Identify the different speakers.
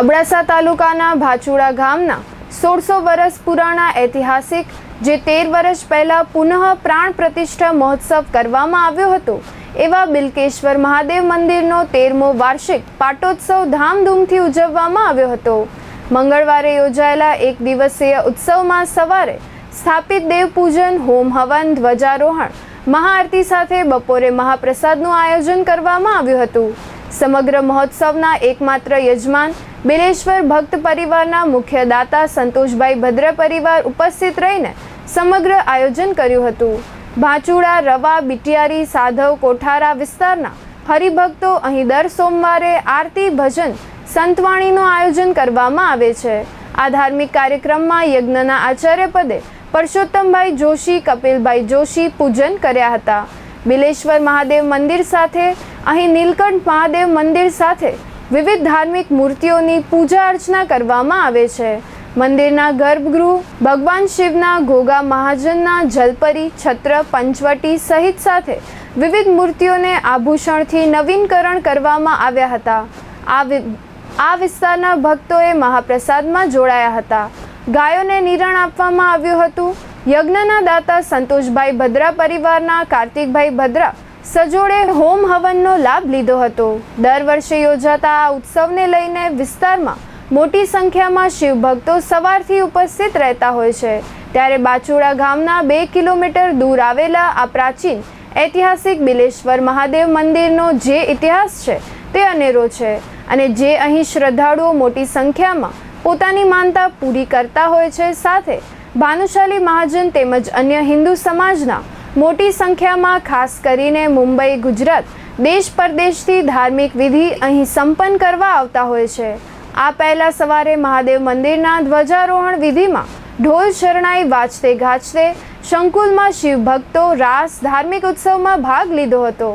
Speaker 1: અબડાસા તાલુકાના ભાચુડા ગામના સોળસો વર્ષ પુરાણા ઐતિહાસિક, જે તેર વર્ષ પહેલા પુનઃ પ્રાણ પ્રતિષ્ઠા મહોત્સવ કરવામાં આવ્યો હતો, એવા બિલકેશ્વર મહાદેવ મંદિરનો તેરમો વાર્ષિક પાટોત્સવ ધામધૂમથી ઉજવવામાં આવ્યો હતો. મંગળવારે યોજાયેલા એક દિવસીય ઉત્સવમાં સવારે સ્થાપિત દેવપૂજન, હોમ હવન, ધ્વજારોહણ, મહાઆરતી સાથે બપોરે મહાપ્રસાદનું આયોજન કરવામાં આવ્યું હતું. સમગ્ર મહોત્સવના એકમાત્ર યજમાન બિલેશ્વર ભક્ત પરિવારના મુખ્ય દાતા સંતોષભાઈ ભદ્ર પરિવાર ઉપસ્થિત રહીને સમગ્ર આયોજન કર્યું હતું. ભાચુડા, રવા, બિટિયારી, સાધવ, કોઠારા વિસ્તારના હરિભક્તો અહીં દર સોમવારે આરતી, ભજન, સંતવાણીનું આયોજન કરવામાં આવે છે. આ ધાર્મિક કાર્યક્રમમાં યજ્ઞના આચાર્ય પદે પરસોત્તમભાઈ જોશી, કપિલભાઈ જોશી પૂજન કર્યા હતા. બિલેશ્વર મહાદેવ મંદિર સાથે અહીં નીલકંઠ મહાદેવ મંદિર સાથે વિવિધ ધાર્મિક મૂર્તિઓની પૂજા અર્ચના કરવામાં આવે છે. મંદિરના ગર્ભગૃહ, ભગવાન શિવના ઘોગા મહાજનના જલપરી, છત્ર, પંચવટી સહિત સાથે વિવિધ મૂર્તિઓને આભૂષણથી નવીનકરણ કરવામાં આવ્યા હતા. આ આ વિસ્તારના ભક્તોએ મહાપ્રસાદમાં જોડાયા હતા. ગાયોને નિરણ આપવામાં આવ્યું હતું. યજ્ઞના દાતા સંતોષભાઈ ભદ્રા પરિવારના કાર્તિકભાઈ ભદ્રા સજોડે હોમ હવનનો લાભ લીધો હતો. દર વર્ષે યોજાતા આ ઉત્સવને લઈને વિસ્તારમાં મોટી સંખ્યામાં શિવભક્તો સવારથી ઉપસ્થિત રહેતા હોય છે. ત્યારે બાચુડા ગામના બે કિલોમીટર દૂર આવેલા આ પ્રાચીન ઐતિહાસિક બિલેશ્વર મહાદેવ મંદિરનો જે ઇતિહાસ છે તે અનેરો છે અને જે અહીં શ્રદ્ધાળુઓ મોટી સંખ્યામાં પોતાની માનતા પૂરી કરતા હોય છે. સાથે ભાનુશાલી મહાજન તેમજ અન્ય હિન્દુ સમાજના મોટી સંખ્યામાં, ખાસ કરીને મુંબઈ, ગુજરાત, દેશ પરદેશથી ધાર્મિક વિધિ અહીં સંપન્ન કરવા આવતા હોય છે. આ પહેલા સવારે મહાદેવ મંદિરના ધ્વજારોહણ વિધિમાં ઢોલ શરણાઈ વાજતે ગાજતે શંકુલમાં શિવ ભક્તો રાસ, ધાર્મિક ઉત્સવમાં ભાગ લીધો હતો.